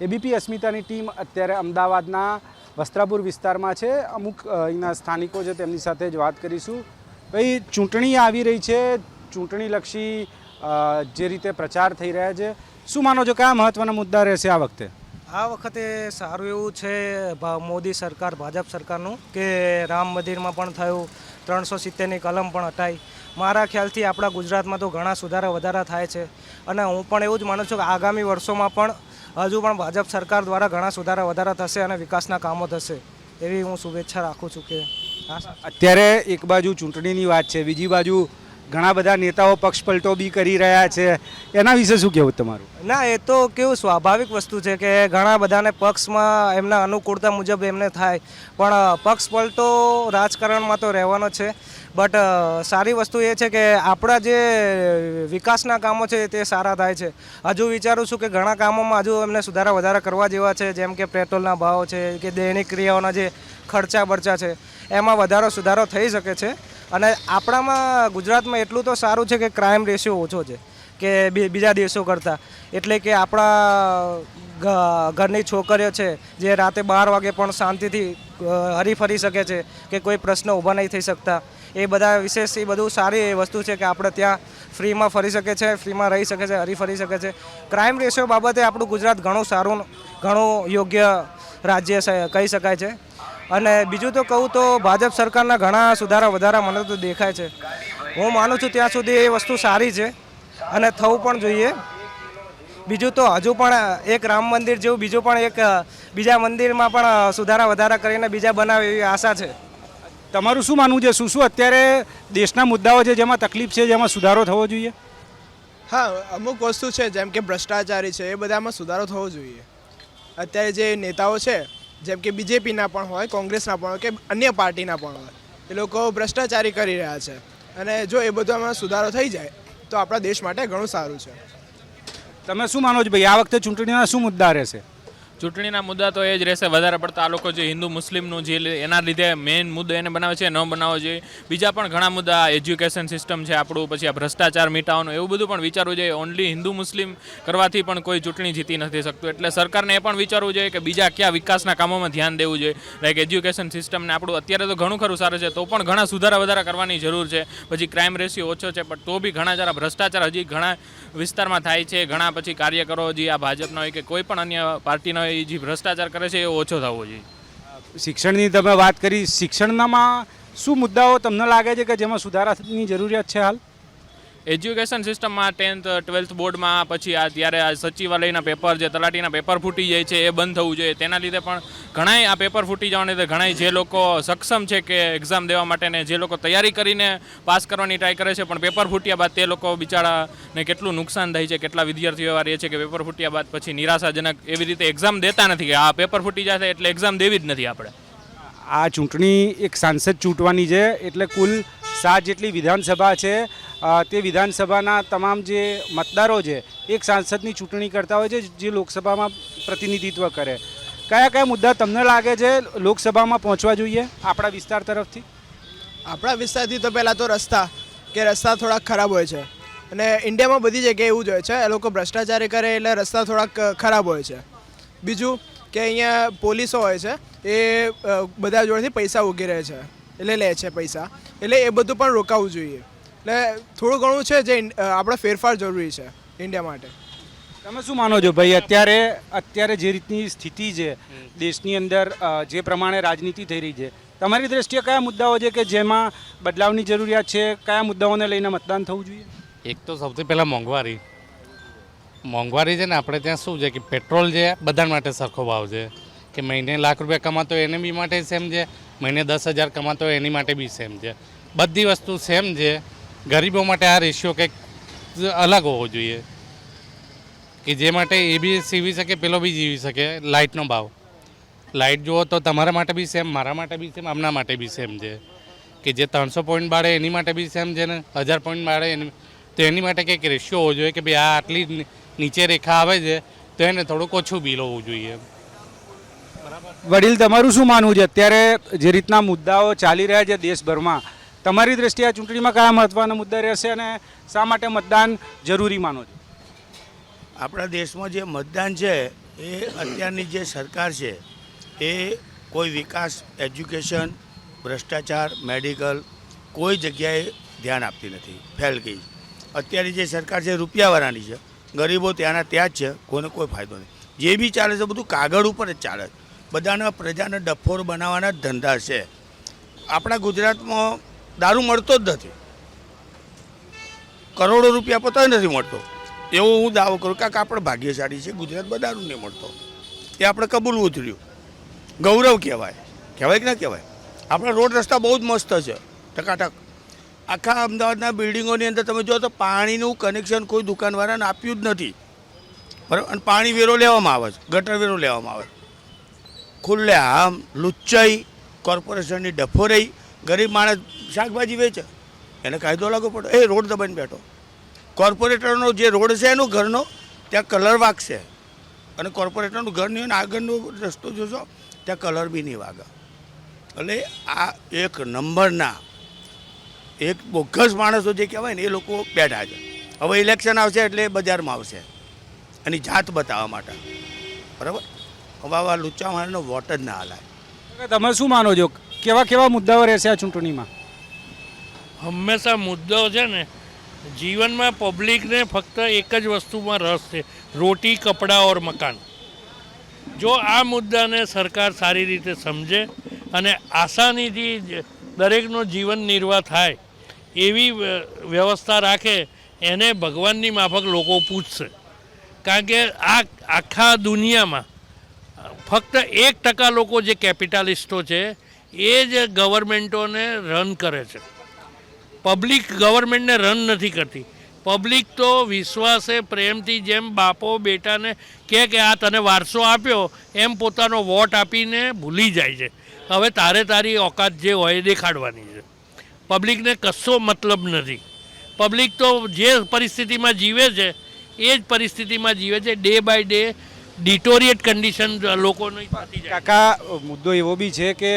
ABP અસ્મિતાની team અત્યારે અમદાવાદના વસ્ત્રાપુર વિસ્તારમાં છે. અમુક અહીંના સ્થાનિકો છે, તેમની સાથે જ વાત કરીશું. ભાઈ, ચૂંટણી આવી રહી છે. ચૂંટણીલક્ષી જે રીતે પ્રચાર થઈ રહ્યા છે. શું માનો છો, કયા મહત્વના મુદ્દા રહેશે આ વખતે? આ વખતે સારું એવું છે મોદી સરકાર, ભાજપ સરકારનું, કે રામ મંદિરમાં પણ થયું, ત્રણસો સિત્તેરની કલમ પણ હટાઈ. મારા ખ્યાલથી આપણા ગુજરાતમાં તો ઘણા સુધારા વધારા થાય છે. અને હું પણ એવું જ માનું છું કે આગામી વર્ષોમાં પણ હજુ પણ ભાજપ સરકાર દ્વારા ઘણા સુધારા વધારા થશે અને વિકાસના કામો થશે. એવી હું શુભેચ્છા રાખું છું કે અત્યારે એક બાજુ ચૂંટણીની વાત છે બીજી બાજુ ઘણા બધા નેતાઓ પક્ષ પલટો બી કરી રહ્યા છે. એના વિશે શું કહેવું તમારું? ના એ તો કેવું સ્વાભાવિક વસ્તુ છે કે ઘણા બધાને પક્ષમાં એમના અનુકૂળતા મુજબ એમને થાય. પણ પક્ષ પલટો રાજકારણમાં તો રહેવાનો છે. બટ સારી વસ્તુ એ છે કે આપણા જે વિકાસના કામો છે તે સારા થાય છે. હજુ વિચારું છું કે ઘણા કામોમાં હજુ એમને સુધારા વધારા કરવા જેવા છે, જેમ કે પેટ્રોલના ભાવ છે, કે દૈનિક ક્રિયાઓના જે ખર્ચા બરચા છે, એમાં વધારો સુધારો થઈ શકે છે. અને આપણામાં ગુજરાતમાં એટલું તો સારું છે કે ક્રાઇમ રેશિયો ઓછો છે, કે બીજા દેશો કરતાં. એટલે કે આપણા ઘરની છોકરીઓ છે, જે રાતે બાર વાગે પણ શાંતિથી હરી ફરી શકે છે, કે કોઈ પ્રશ્ન ઊભા નહીં થઈ શકતા. એ બધા વિશેષ એ બધું સારી વસ્તુ છે કે આપણે ત્યાં ફ્રીમાં ફરી શકે છે, ફ્રીમાં રહી શકે છે, હરી ફરી શકે છે. ક્રાઇમ રેશિયો બાબતે આપણું ગુજરાત ઘણું સારું, ઘણું યોગ્ય રાજ્ય કહી શકાય છે. અને બીજું તો કહું તો ભાજપ સરકારના ઘણા સુધારા વધારા મને તો દેખાય છે. હું માનું છું ત્યાં સુધી એ વસ્તુ સારી છે અને થવું પણ જોઈએ. બીજું તો હજુ પણ એક રામ મંદિર જેવું બીજું પણ એક બીજા મંદિરમાં પણ સુધારા વધારા કરીને બીજા બનાવે એવી આશા છે. તમારું શું માનવું છે? શું શું અત્યારે દેશના મુદ્દાઓ છે જેમાં તકલીફ છે જેમાં સુધારો થવો જોઈએ? હા અમુક વસ્તુ છે જેમ કે ભ્રષ્ટાચારી છે એ બધામાં સુધારો થવો જોઈએ. અત્યારે જે નેતાઓ છે જેમ કે બીજેપીના પણ હોય કોંગ્રેસના પણ હોય કે અન્ય પાર્ટીના પણ હોય એ લોકો ભ્રષ્ટાચારી કરી રહ્યા છે. અને જો એ બધામાં સુધારો થઈ જાય તો આપણા દેશ માટે ઘણું સારું છે. તમે શું માનો છો? ભાઈ આ વખતે ચૂંટણીના શું મુદ્દા રહેશે? ચૂંટણીના મુદ્દા તો એ જ રહેશે. વધારે પડતા આ લોકો જે હિન્દુ, મુસ્લિમનું જે એના લીધે મેઇન મુદ્દો એને બનાવે છે, ન બનાવવો જોઈએ બીજા પણ ઘણા મુદ્દા એજ્યુકેશન સિસ્ટમ છે આપણું, પછી આ ભ્રષ્ટાચાર મિટાવવાનું, એવું બધું પણ વિચારવું જોઈએ. ઓનલી હિન્દુ, મુસ્લિમ કરવાથી પણ કોઈ ચૂંટણી જીતી નથી શકતું. એટલે સરકારને એ પણ વિચારવું જોઈએ કે બીજા કયા વિકાસના કામોમાં ધ્યાન દેવું જોઈએ. લાઈક એજ્યુકેશન સિસ્ટમને આપણું અત્યારે તો ઘણું ખરું સારું છે, તો પણ ઘણા સુધારા વધારા કરવાની જરૂર છે. પછી ક્રાઇમ રેશિયો ઓછો છે, પણ તો બી ઘણા જરા ભ્રષ્ટાચાર હજી ઘણા વિસ્તારમાં થાય છે. ઘણા પછી કાર્યકરો જે આ ભાજપના હોય કે કોઈ પણ અન્ય પાર્ટીના એ જે ભ્રષ્ટાચાર કરે છે એ ઓછો થવો જોઈએ. શિક્ષણની તમે વાત કરી શિક્ષણમાં શું મુદ્દાઓ તમને લાગે છે કે જેમાં સુધારાની જરૂરિયાત છે હાલ? એજ્યુકેશન સિસ્ટમમાં ટેન્થ ટ્વેલ્થ બોર્ડમાં પછી આ ત્યારે આ સચિવાલયના પેપર જે તલાટીના પેપર ફૂટી જાય છે, એ બંધ થવું જોઈએ. તેના લીધે પણ ઘણાય આ પેપર ફૂટી જવાને લીધે ઘણાય જે લોકો સક્ષમ છે કે એક્ઝામ દેવા માટેને, જે લોકો તૈયારી કરીને પાસ કરવાની ટ્રાય કરે છે, પણ પેપર ફૂટ્યા બાદ તે લોકો બિચારાને કેટલું નુકસાન થાય છે, કેટલા વિદ્યાર્થીઓ એવા રહે છે કે પેપર ફૂટ્યા બાદ પછી નિરાશાજનક એવી રીતે એક્ઝામ દેતા નથી. કે આ પેપર ફૂટી જશે એટલે એક્ઝામ દેવી જ નથી આપણે. આ ચૂંટણી એક સાંસદ ચૂંટવાની છે, એટલે કુલ સાત જેટલી વિધાનસભા છે તે વિધાનસભાના તમામ જે મતદારો છે, એક સાંસદની ચૂંટણી કરતા હોય છે, જે લોકસભામાં પ્રતિનિધિત્વ કરે. કયા કયા મુદ્દા તમને લાગે છે લોકસભામાં પહોંચવા જોઈએ આપણા વિસ્તાર તરફથી? આપણા વિસ્તારથી તો પહેલાં તો રસ્તા, કે રસ્તા થોડાક ખરાબ હોય છે. અને ઇન્ડિયામાં બધી જગ્યાએ એવું જ હોય છે, એ લોકો ભ્રષ્ટાચારી કરે એટલે રસ્તા થોડાક ખરાબ હોય છે. બીજું કે અહીંયા પોલીસો હોય છે, એ બધા જોડેથી પૈસા ઉગી રહે છે, એટલે લે છે પૈસા, એટલે એ બધું પણ રોકાવવું જોઈએ. એટલે થોડું ઘણું છે જે આપણે ફેરફાર જરૂરી છે ઇન્ડિયા માટે. તમે શું માનો છો? ભાઈ અત્યારે અત્યારે જે રીતની સ્થિતિ છે દેશની અંદર જે પ્રમાણે રાજનીતિ થઈ રહી છે તમારી દ્રષ્ટિએ કયા મુદ્દાઓ છે કે જેમાં બદલાવની જરૂરિયાત છે? કયા મુદ્દાઓને લઈને મતદાન થવું જોઈએ? એક તો સૌથી પહેલાં મોંઘવારી. મોંઘવારી છે ને આપણે ત્યાં શું છે કે પેટ્રોલ છે બધા માટે સરખો ભાવ છે. કે મહિને લાખ રૂપિયા કમાતો એને બી માટે સેમ છે મહિને દસ હજાર કમાતો એની માટે બી સેમ છે. બધી વસ્તુ સેમ છે ગરીબો માટે આ રેશિયો કંઈક અલગ હોવો જોઈએ. કે જે માટે એ બી સીવી શકે, પેલો બી જીવી શકે, લાઇટનો ભાવ. લાઇટ જુઓ તો તમારા માટે બી સેમ, મારા માટે બી સેમ, આમના માટે બી સેમ છે. કે જે ત્રણસો પોઈન્ટ બાળે એની માટે બી સેમ છે ને, હજાર પોઈન્ટ બાળે એની, તો એની માટે કંઈક રેશિયો હોવો જોઈએ કે ભાઈ આ આટલી નીચે રેખા આવે છે, તો એને થોડુંક ઓછું બિલ હોવું જોઈએ. વડીલ, તમારું શું માનવું છે? અત્યારે જે રીતના મુદ્દાઓ ચાલી રહ્યા છે દેશભરમાં તમારી દ્રષ્ટિએ આ ચૂંટણીમાં કયા મહત્વના મુદ્દા રહેશે અને શા માટે મતદાન જરૂરી માનો છો? આપણા દેશમાં જે મતદાન છે, એ અત્યારની જે સરકાર છે, એ કોઈ વિકાસ, એજ્યુકેશન, ભ્રષ્ટાચાર, મેડિકલ, કોઈ જગ્યાએ ધ્યાન આપતી નથી ફેલ ગઈ અત્યારની જે સરકાર છે રૂપિયાવાળાની છે. ગરીબો ત્યાંના ત્યાં જ છે, કોઈને કોઈ ફાયદો નહીં. જે બી ચાલે છે, બધું કાગળ ઉપર જ ચાલે છે. બધાના પ્રજાને ડફોર બનાવવાના ધંધા છે. આપણા ગુજરાતમાં દારૂ મળતો જ નથી. કરોડો રૂપિયા પોતા નથી મળતો. એવો હું દાવો કરું કાંક આપણે ભાગ્યશાળી છે, ગુજરાતમાં દારૂ નહીં મળતો. એ આપણે કબૂલવું જ ગૌરવ કહેવાય. કહેવાય કે ના કહેવાય? આપણા રોડ રસ્તા બહુ જ મસ્ત છે. ટકાટક. આખા અમદાવાદના બિલ્ડિંગોની અંદર તમે જો તો પાણીનું કનેક્શન કોઈ દુકાનવાળાને આપ્યું જ નથી. બરાબર? અને પાણી વેરો લેવામાં આવે છે. ગટર વેરો લેવામાં આવે ખુલ્લે આમ લુચ્ચાઈ કોર્પોરેશનની ડફોરાઈ ગરીબ માણસ શાકભાજી વેચે, એને કાયદો લાગુ પડે. એ રોડ દબાઈને બેઠો. કોર્પોરેટરનો જે રોડ છે એનો ઘરનો, ત્યાં કલર વાગશે. અને કોર્પોરેટરનું ઘર નહીં હોય આગળનો રસ્તો જોશો, ત્યાં કલર બી નહીં વાગે. એટલે આ એક નંબરના એક બોગસ માણસો જે કહેવાય ને, એ લોકો બેઠા છે. હવે ઇલેક્શન આવશે એટલે બજારમાં આવશે. એની જાત બતાવવા માટે. બરાબર? હવે આવા લુચ્ચા માણસનો વોટ જ ના હલાય તમે શું માનો છો? કેવા કેવા મુદ્દાઓ રહેશે આ ચૂંટણીમાં? હંમેશા મુદ્દો છે ને, જીવનમાં પબ્લિકને ફક્ત એક જ વસ્તુમાં રસ છે, રોટી, કપડાં ઓર મકાન. જો આ મુદ્દાને સરકાર સારી રીતે સમજે અને આસાનીથી દરેકનો જીવન નિર્વાહ થાય, એવી વ્યવસ્થા રાખે, એને ભગવાનની માફક લોકો પૂછશે. કારણ કે આ આખા દુનિયામાં ફક્ત એક ટકા લોકો જે કેપિટાલિસ્ટો છે એ જ ગવર્મેન્ટોને રન કરે છે. પબ્લિક ગવર્મેન્ટને રન નથી કરતી. પબ્લિક તો વિશ્વાસે, પ્રેમથી જેમ બાપો, બેટાને કહે કે આ તને વારસો આપ્યો, એમ પોતાનો વોટ આપીને ભૂલી જાય છે. હવે તારે તારી ઓકાત જે હોય દેખાડવાની છે. પબ્લિકને કશો મતલબ નથી. પબ્લિક તો જે પરિસ્થિતિમાં જીવે છે, એ જ પરિસ્થિતિમાં જીવે છે, day by day deteriorate condition લોકોની થતી જાય. કાકા મુદ્દો એવો બી છે કે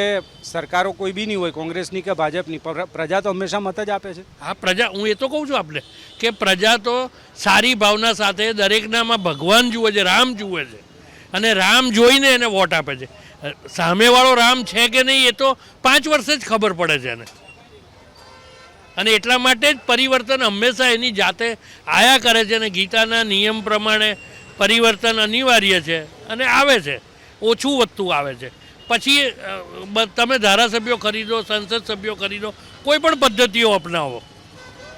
સરકારો કોઈ બી નહીં હોય કોંગ્રેસની કે ભાજપની. પ્રજા તો હંમેશા મત જ આપે છે. હા પ્રજા હું એ તો કહું છું આપણે કે પ્રજા તો સારી ભાવના સાથે દરેકનામાં ભગવાન જુએ છે રામ જુએ છે. અને રામ જોઈને એને વોટ આપે છે. સામેવાળો રામ છે કે નહીં એ તો પાંચ વર્ષે જ ખબર પડે છે એને. અને એટલા માટે જ પરિવર્તન હંમેશા એની જાતે આયા કરે છે અને ગીતાના નિયમ પ્રમાણે પરિવર્તન અનિવાર્ય છે અને આવે છે. ઓછું વધતું આવે છે. પછી તમે ધારાસભ્યો ખરીદો, સંસદ સભ્યો ખરીદો, કોઈ પણ પદ્ધતિઓ અપનાવો.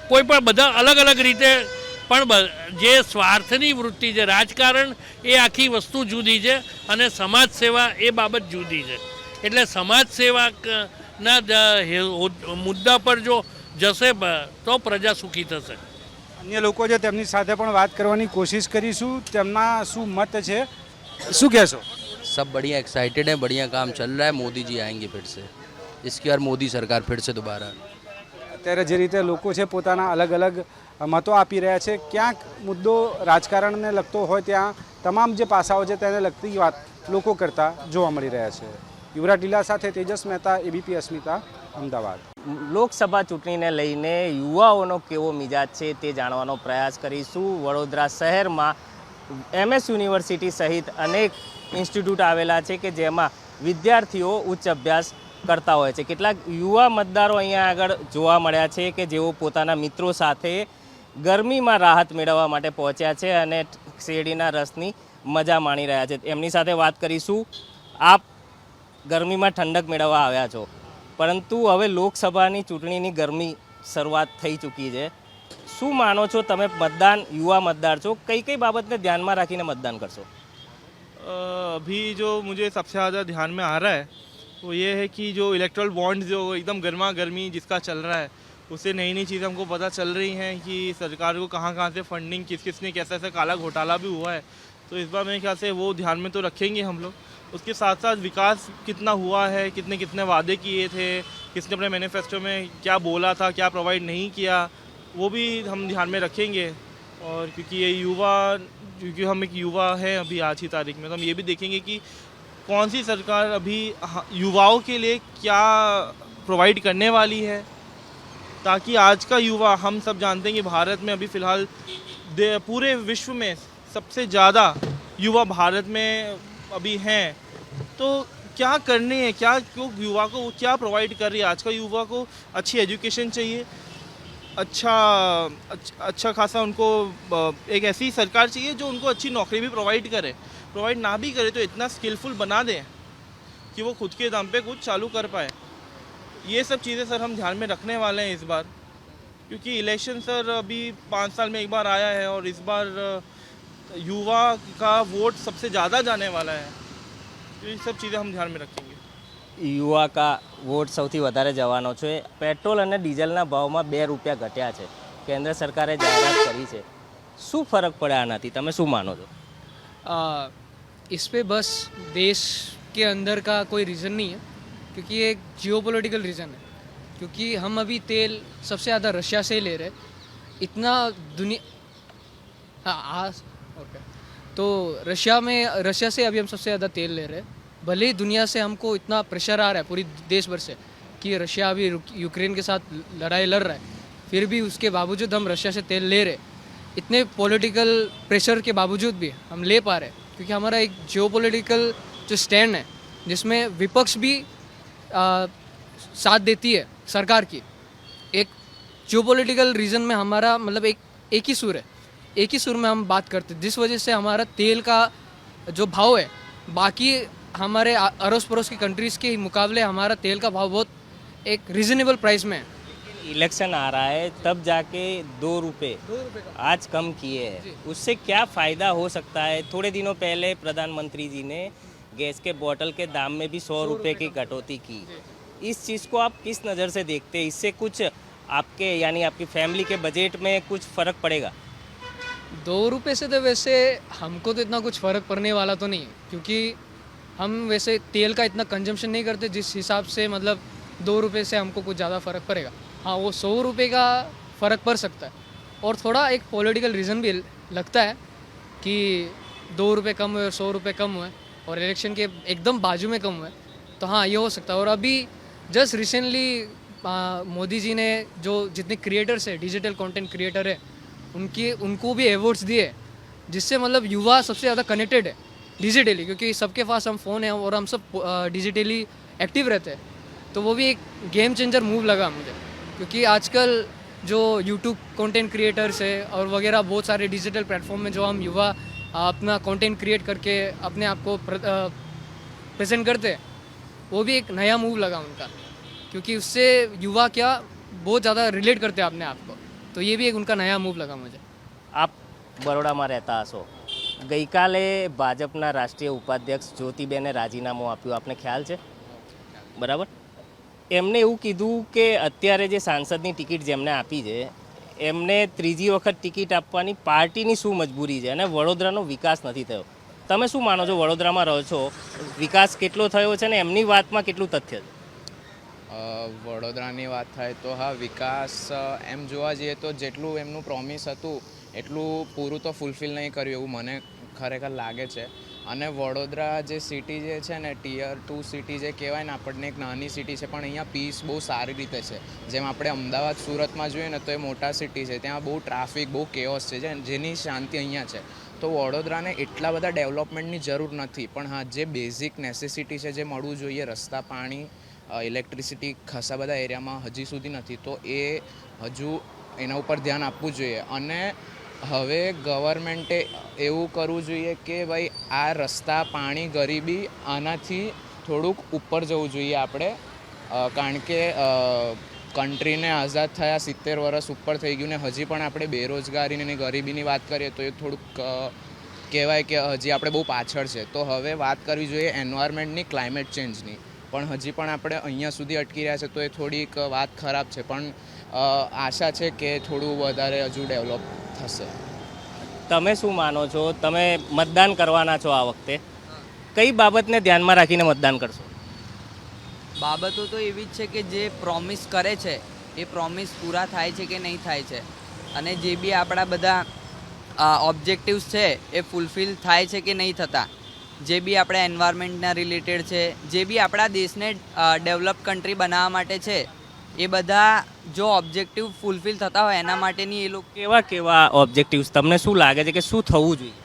કોઈ પણ બધા અલગ અલગ રીતે પણ જે સ્વાર્થની વૃત્તિ છે, રાજકારણ એ આખી વસ્તુ જુદી છે અને સમાજ સેવા એ બાબત જુદી છે. એટલે સમાજ સેવા ના દ- હે- હોદ- મુદ્દા પર જો જશે તો પ્રજા સુખી થશે. અન્ય લોકો છે તેમની સાથે પણ વાત કરવાની કોશિશ કરીશું તેમના શું મત છે શું કહેશો सब बढ़िया एक्साइटेड है बढ़िया काम चल रहा है मोदी जी आएंगे फिर से इसकी बार मोदी सरकार फिर से दोबारा અત્યારે જે રીતે લોકો છે પોતાના અલગ અલગ મતો આપી રહ્યા છે ક્યાંક મુદ્દો રાજકારણને લગતો હોય ત્યાં તમામ જે પાસાઓ છે તેને લગતી વાત લોકો કરતા જોવા મળી રહ્યા છે યુવરાજ ટીલા સાથે તેજસ મહેતા એબીપી અસ્મિતા અમદાવાદ. લોકસભા ચૂંટણીને લઈને યુવાઓનો કેવો મિજાજ છે તે જાણવાનો પ્રયાસ કરીશું. વડોદરા શહેરમાં એમએસ યુનિવર્સિટી સહિત અનેક ઇન્સ્ટિટ્યૂટ આવેલા છે કે જેમાં વિદ્યાર્થીઓ ઉચ્ચ અભ્યાસ કરતા હોય છે. કેટલાક યુવા મતદારો અહીંયા આગળ જોવા મળ્યા છે કે જેઓ પોતાના મિત્રો સાથે ગરમીમાં રાહત મેળવવા માટે પહોંચ્યા છે અને શેરડીના રસની મજા માણી રહ્યા છે. એમની સાથે વાત કરીશું. આપ ગરમીમાં ઠંડક મેળવવા આવ્યા છો. પરંતુ હવે લોકસભાની ચૂંટણીની ગરમી શરૂઆત થઈ ચૂકી છે શું માનો છો તમે મતદાન યુવા મતદાર છો કઈ કઈ બાબતને ધ્યાનમાં રાખીને મતદાન કરશો अ, अभी जो मुझे सबसे ज़्यादा ध्यान में आ रहा है वो ये है कि जो इलेक्ट्रल बॉन्ड जो एकदम गर्मा गर्मी जिसका चल रहा है उससे नई नई चीज़ें हमको पता चल रही हैं कि सरकार को कहाँ कहाँ से फंडिंग किस किस ने कैसा ऐसा काला घोटाला भी हुआ है तो इस बार मेरे ख्याल से वो ध्यान में तो रखेंगे हम लोग उसके साथ साथ विकास कितना हुआ है? कितने कितने वादे किए थे? किसने अपने मैनिफेस्टो में क्या बोला था? क्या प्रोवाइड नहीं किया? वो भी हम ध्यान में रखेंगे। और क्योंकि ये युवा, क्योंकि हम एक युवा हैं अभी आज की तारीख में तो हम ये भी देखेंगे कि कौन सी सरकार अभी युवाओं के लिए क्या प्रोवाइड करने वाली है? ताकि आज का युवा, हम सब जानते हैं कि भारत में अभी फ़िलहाल पूरे विश्व में सबसे ज़्यादा युवा भारत में अभी हैं। तो क्या करने हैं? क्या क्यों युवा को क्या प्रोवाइड कर रही है? आज का युवा को अच्छी एजुकेशन चाहिए। अच्छा अच्छा, खासा उनको एक ऐसी सरकार चाहिए जो उनको अच्छी नौकरी भी प्रोवाइड करे। प्रोवाइड ना भी करे तो इतना स्किलफुल बना दें कि वो खुद के दाम पे कुछ चालू कर पाए। ये सब चीज़ें सर हम ध्यान में रखने वाले हैं इस बार। क्योंकि इलेक्शन सर अभी पाँच साल में एक बार आया है और इस बार युवा का वोट सबसे ज़्यादा जाने वाला है तो ये सब चीज़ें हम ध्यान में रखेंगे યુવા કા વોટ સૌથી વધારે જવાનો છે પેટ્રોલ અને ડીઝલના ભાવમાં બે રૂપિયા ઘટ્યા છે કેન્દ્ર સરકારે જાહેરાત કરી છે શું ફરક પડે આનાથી તમે શું માનો છો आ, इस पे बस देश के अंदर का कोई रीज़न नहीं है क्योंकि ये एक जियो रीज़न है क्योंकि हम अभी तेल सबसे ज़्यादा रशिया से ही ले रहे हैं। इतना दुनिया हाँ हाँ ओके तो रशिया में रशिया से अभी हम सबसे ज़्यादा तेल ले रहे हैं। भले ही दुनिया से हमको इतना प्रेशर आ रहा है पूरी देश भर से कि रशिया अभी यूक्रेन के साथ लड़ाई लड़ रहा है फिर भी उसके बावजूद हम रशिया से तेल ले रहे इतने पॉलिटिकल प्रेशर के बावजूद भी हम ले पा रहे क्योंकि हमारा एक जियो जो स्टैंड है जिसमें विपक्ष भी आ, साथ देती है सरकार की एक जियो रीजन में हमारा मतलब एक एक ही सुर है। एक ही सुर में हम बात करते जिस वजह से हमारा तेल का जो भाव है बाकी हमारे अड़ोस पड़ोस की कंट्रीज़ के मुकाबले हमारा तेल का भाव बहुत एक रिजनेबल प्राइस में है। इलेक्शन आ रहा है तब जाके दो रुपए आज कम किए हैं। उससे क्या फ़ायदा हो सकता है? थोड़े दिनों पहले प्रधानमंत्री जी ने गैस के बोतल के दाम में भी सौ रुपये की कटौती की। इस चीज़ को आप किस नज़र से देखते हैं? इससे कुछ आपके यानी आपकी फैमिली के बजट में कुछ फ़र्क पड़ेगा? दो रुपये से तो वैसे हमको तो इतना कुछ फ़र्क पड़ने वाला तो नहीं है क्योंकि हम वैसे तेल का इतना कंजम्पशन नहीं करते, जिस हिसाब से मतलब दो रुपये से हमको कुछ ज़्यादा फ़र्क पड़ेगा। हाँ वो सौ रुपये का फ़र्क पड़ सकता है। और थोड़ा एक पॉलिटिकल रीज़न भी लगता है कि दो रुपये कम हुए और सौ रुपये कम हुए और इलेक्शन के एकदम बाजू में कम हुए तो हाँ ये हो सकता है। और अभी जस्ट रिसेंटली मोदी जी ने जो जितने क्रिएटर्स है डिजिटल कंटेंट क्रिएटर है उनकी, उनको भी अवार्ड्स दिए, जिससे मतलब युवा सबसे ज़्यादा कनेक्टेड है डिजिटली क्योंकि सबके पास हम फ़ोन है और हम सब डिजिटली एक्टिव रहते हैं। तो वो भी एक गेम चेंजर मूव लगा मुझे, क्योंकि आजकल जो यूट्यूब कंटेंट क्रिएटर्स है और वगैरह बहुत सारे डिजिटल प्लेटफॉर्म में जो हम युवा, अपना कंटेंट क्रिएट करके अपने आप को प्रेजेंट करते हैं, वो भी एक नया मूव लगा उनका। क्योंकि उससे युवा क्या, बहुत ज़्यादा रिलेट करते हैं अपने आप को। तो ये भी एक उनका नया मूव लगा मुझे આપ બરોડામાં રહેતા હશો ગઈકાલે ભાજપના રાષ્ટ્રીય ઉપાધ્યક્ષ જ્યોતિબેને રાજીનામું આપ્યું આપને ખ્યાલ છે બરાબર એમને એવું કીધું કે અત્યારે જે સાંસદની ટિકિટ જેમને આપી છે એમને ત્રીજી વખત ટિકિટ આપવાની પાર્ટીની શું મજબૂરી છે અને વડોદરાનો વિકાસ નથી થયો તમે શું માનો છો વડોદરામાં રહો છો વિકાસ કેટલો થયો છે ને એમની વાતમાં કેટલું તથ્ય છે અ, વડોદરાની વાત થાય તો હા, વિકાસ એમ જોવા જઈએ તો જેટલું એમનું પ્રોમિસ હતું, એટલું પૂરું તો ફૂલફિલ નહીં કર્યું એવું મને ખરેખર લાગે છે. અને વડોદરા જે સિટી જે છે ને ટિયર ટુ સિટી જે કહેવાય ને, આપણને એક નાની સિટી છે, પણ અહીંયા પીસ બહુ સારી રીતે છે. જેમ આપણે અમદાવાદ, સુરતમાં જોઈએ ને, તો એ મોટા સિટી છે, ત્યાં બહુ ટ્રાફિક બહુ કેઓસ છે જેની શાંતિ અહીંયા છે. તો વડોદરાને એટલા બધા ડેવલપમેન્ટની જરૂર નથી, પણ હા, જે બેઝિક નેસેસિટી છે, જે મળવું જોઈએ, રસ્તા, પાણી ઇલેક્ટ્રિસિટી ખાસા બધા એરિયામાં હજી સુધી નથી. તો એ હજુ એના ઉપર ધ્યાન આપવું જોઈએ. અને હવે ગવર્મેન્ટે એવું કરવું જોઈએ કે ભાઈ, આ રસ્તા પાણી ગરીબી આનાથી થોડુંક ઉપર જવું જોઈએ આપણે. કારણ કે કન્ટ્રીને આઝાદ થયા સિત્તેર વર્ષ ઉપર થઈ ગયું ને હજી પણ આપણે બેરોજગારીની ગરીબીની વાત કરીએ તો એ થોડુંક કહેવાય કે હજી આપણે બહુ પાછળ છે. તો હવે વાત કરવી જોઈએ એન્વાયરમેન્ટની ક્લાઇમેટ ચેન્જની પણ હજી પણ આપણે અહીંયા સુધી અટકી રહ્યા છે તો એ થોડીક વાત ખરાબ છે. પણ આશા છે કે થોડું વધારે હજુ ડેવલપ થશે. તમે શું માનો છો? તમે મતદાન કરવાના છો આ વખતે? કઈ બાબતને ધ્યાનમાં રાખીને મતદાન કરશો? બાબતો તો એવી જ છે કે જે પ્રોમિસ કરે છે એ પ્રોમિસ પૂરા થાય છે કે નહીં થાય છે. અને જે બી આપણા બધા ઓબ્જેક્ટિવ્સ છે એ ફૂલફિલ થાય છે કે નહીં થતા. જે બી આપણા એન્વાયરમેન્ટના રિલેટેડ છે જે બી આપણા દેશને ડેવલપ કન્ટ્રી બનાવવા માટે છે એ બધા જો ઓબ્જેક્ટિવ ફૂલફિલ થતા હોય એના માટેની એ લોકો કેવા કેવા ઓબ્જેક્ટિવ્સ તમને શું લાગે છે કે શું થવું જોઈએ?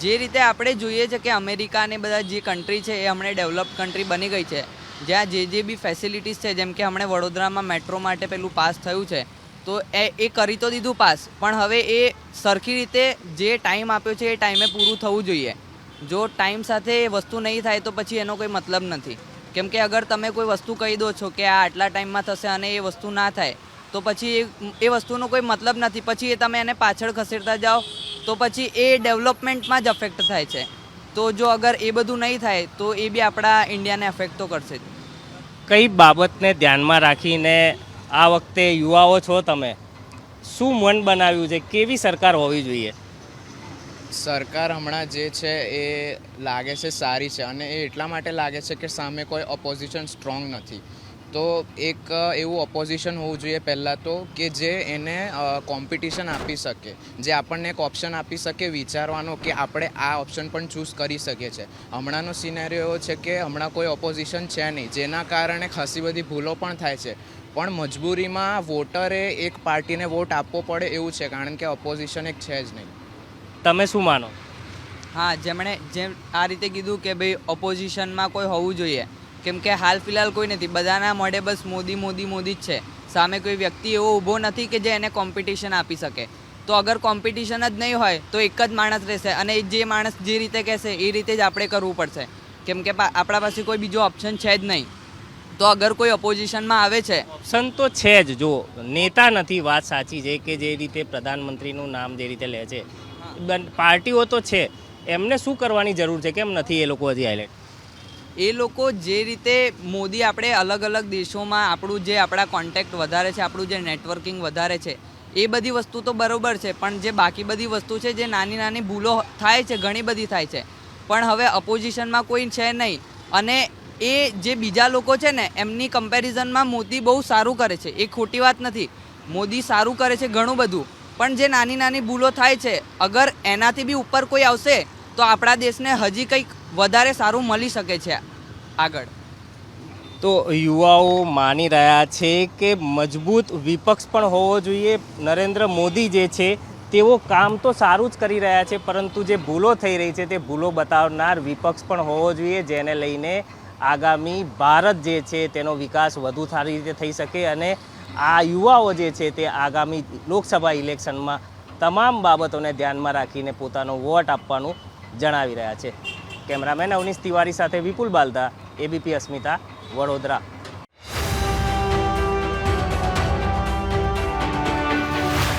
જે રીતે આપણે જોઈએ છે કે અમેરિકા અને બધા જે કન્ટ્રી છે એ હમણાં ડેવલપ કન્ટ્રી બની ગઈ છે. જ્યાં જે જે બી ફેસિલિટીઝ છે જેમ કે હમણાં વડોદરામાં મેટ્રો માટે પેલું પાસ થયું છે તો એ એ કરી તો દીધું પાસ પણ હવે એ સરખી રીતે જે ટાઈમ આપ્યો છે એ ટાઈમે પૂરું થવું જોઈએ. જો ટાઈમ સાથે એ વસ્તુ નહીં થાય તો પછી એનો કોઈ મતલબ નથી. કેમ કે અગર તમે કોઈ વસ્તુ કહી દો છો કે આ આટલા ટાઈમમાં થશે અને એ વસ્તુ ના થાય, તો પછી એ વસ્તુનો કોઈ મતલબ નથી. પછી એ તમે એને પાછળ ખસેડતા જાઓ, તો પછી એ ડેવલપમેન્ટમાં જ અફેક્ટ થાય છે. તો જો અગર એ બધું નહીં થાય, તો એ બી આપણા ઇન્ડિયાને અફેક્ટ તો કરશે જ. કઈ બાબતને ધ્યાનમાં રાખીને આ વખતે યુવાઓ છો તમે? શું મન બનાવ્યું છે? કેવી સરકાર હોવી જોઈએ? સરકાર હમણાં જે છે એ લાગે છે સારી છે અને એ એટલા માટે લાગે છે કે સામે કોઈ ઓપોઝિશન સ્ટ્રોંગ નથી. તો એક એવું ઓપોઝિશન હોવું જોઈએ પહેલાં તો કે જે એને કોમ્પિટિશન આપી શકે. જે આપણને એક ઓપ્શન આપી શકે વિચારવાનો કે આપણે આ ઓપ્શન પણ ચૂઝ કરી શકીએ છીએ. હમણાંનો સિનેરિયો એવો છે કે હમણાં કોઈ ઓપોઝિશન છે નહીં, જેના કારણે ખાસી બધી ભૂલો પણ થાય છે. પણ મજબૂરીમાં વોટરે એક પાર્ટીને વોટ આપવો પડે એવું છે, કારણ કે ઓપોઝિશન એક છે જ નહીં. તમે શું માનો? હા જેમણે જેમ આ રીતે કીધું કે ભાઈ ઓપોઝિશનમાં કોઈ હોવું જોઈએ. કેમ કે હાલ ફિલહાલ કોઈ નથી. બધાના મોઢે બસ મોદી મોદી મોદી જ છે. સામે કોઈ વ્યક્તિ એવો ઊભો નથી કે જે એને કોમ્પિટિશન આપી શકે. તો અગર કોમ્પિટિશન જ નહીં હોય તો એક જ માણસ રહેશે અને જે માણસ જે રીતે કહેશે એ રીતે જ આપણે કરવું પડશે. કેમ કે આપણા પાસે કોઈ બીજો ઓપ્શન છે જ નહીં. તો અગર કોઈ ઓપોઝિશનમાં આવે છે ઓપ્શન તો છે જ. જો નેતા નથી વાત સાચી છે કે જે રીતે પ્રધાનમંત્રીનું નામ જે રીતે લે છે પાર્ટીઓ તો છે. એમને શું કરવાની જરૂર છે? કેમ નથી એ લોકો હજી હાઇલાઇટ એ લોકો જે રીતે મોદી આપણે અલગ અલગ દેશોમાં આપણું જે આપણા કોન્ટેક્ટ વધારે છે, આપણું જે નેટવર્કિંગ વધારે છે, એ બધી વસ્તુ તો બરોબર છે, પણ જે બાકી બધી વસ્તુ છે, જે નાની નાની ભૂલો થાય છે, ઘણી બધી થાય છે. પણ હવે અપોઝિશનમાં કોઈ છે નહીં અને એ જે બીજા લોકો છે ને, એમની કમ્પેરિઝનમાં મોદી બહુ સારું કરે છે. એ ખોટી વાત નથી. મોદી સારું કરે છે ઘણું બધું. પણ જે નાની નાની ભૂલો થાય છે, અગર એનાથી બી ઉપર કોઈ આવશે, તો આપણા દેશને હજી કંઈક વધારે સારું મળી શકે છે. આગળ. તો યુવાઓ માની રહ્યા છે કે મજબૂત વિપક્ષ પણ હોવો જોઈએ. નરેન્દ્ર મોદી જે છે, તેઓ કામ તો સારું જ કરી રહ્યા છે, પરંતુ જે ભૂલો થઈ રહી છે તે ભૂલો બતાવનાર વિપક્ષ પણ હોવો જોઈએ, જેને લઈને આગામી ભારત જે છે તેનો વિકાસ વધુ સારી રીતે થઈ શકે અને આ યુવાઓ જે છે તે આગામી લોકસભા ઇલેક્શનમાં તમામ બાબતોને ધ્યાનમાં રાખીને પોતાનો વોટ આપવાનું જણાવી રહ્યા છે. કેમેરામેન અવનીશ તિવારી સાથે વિપુલ બાલદા એબીપી અસ્મિતા, વડોદરા.